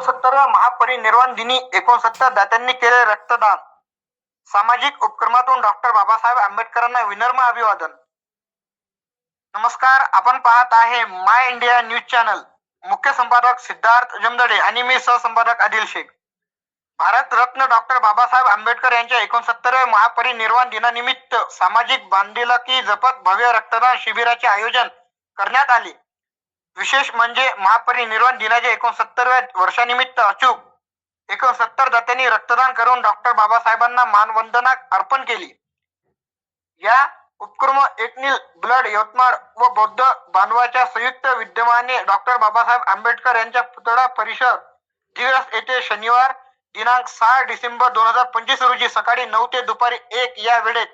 एकोणसत्तर महापरिनिर्वाण दिनी एकोणसत्तर दात्यांनी केले रक्तदान. सामाजिक उपक्रमातून डॉक्टर बाबासाहेब आंबेडकरांना विनम्र अभिवादन. नमस्कार आपण पाहत आहे माय इंडिया न्यूज चॅनल. मुख्य संपादक सिद्धार्थ जमदडे आणि मी सहसंपादक आदिल शेख. भारत रत्न डॉक्टर बाबासाहेब आंबेडकर यांच्या एकोणसत्तरव्या महापरिनिर्वाण दिनानिमित्त सामाजिक बांधिलकी जपत भव्य रक्तदान शिबिराचे आयोजन करण्यात आले. विशेष म्हणजे महापरिनिर्वाण दिनाच्या एकोणसत्तरव्या वर्षानिमित्त अचूक एकोणसत्तर दात्यांनी रक्तदान करून डॉक्टर बाबासाहेबांना मानवंदना अर्पण केली. या उपक्रम एकनील ब्लड यवतमाळ व बौद्ध बांधवाच्या संयुक्त विद्यमाने डॉक्टर बाबासाहेब आंबेडकर यांच्या पुतळा परिसर दिवस येथे शनिवार दिनांक सहा डिसेंबर दोन हजार पंचवीस रोजी सकाळी नऊ ते दुपारी एक या वेळेत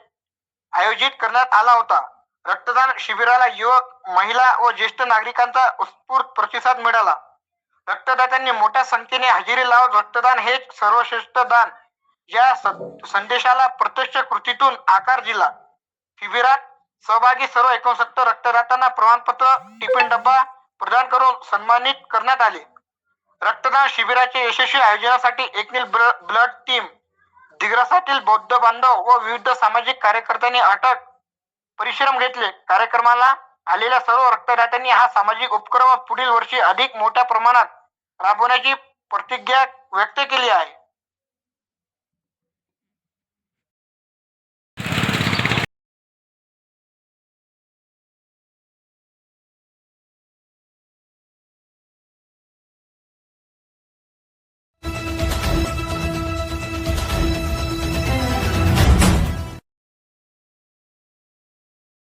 आयोजित करण्यात आला होता. रक्तदान शिबिराला युवक महिला व ज्येष्ठ नागरिकांचा उत्स्फूर्त प्रतिसाद मिळाला. रक्तदात्यांनी मोठ्या संख्येने हजेरी लावत रक्तदान हे सर्वश्रेष्ठ दान. या संदेशाला प्रत्यक्ष कृतीतून आकार दिला. शिबिरात सहभागी सर्व एकोणसत्तर रक्तदात्यांना प्रमाणपत्र टिफिन डब्बा प्रदान करून सन्मानित करण्यात आले. रक्तदान शिबिराचे यशस्वी आयोजनासाठी एकनील ब्लड टीम दिग्रसातील बौद्ध बांधव व विविध सामाजिक कार्यकर्त्यांनी अटक परिश्रम घेतले. कार्यक्रमाला आलेल्या सर्व रक्तदात्यांनी हा सामाजिक उपक्रम पुढील वर्षी अधिक मोठ्या प्रमाणात राबवण्याची प्रतिज्ञा व्यक्त केली आहे.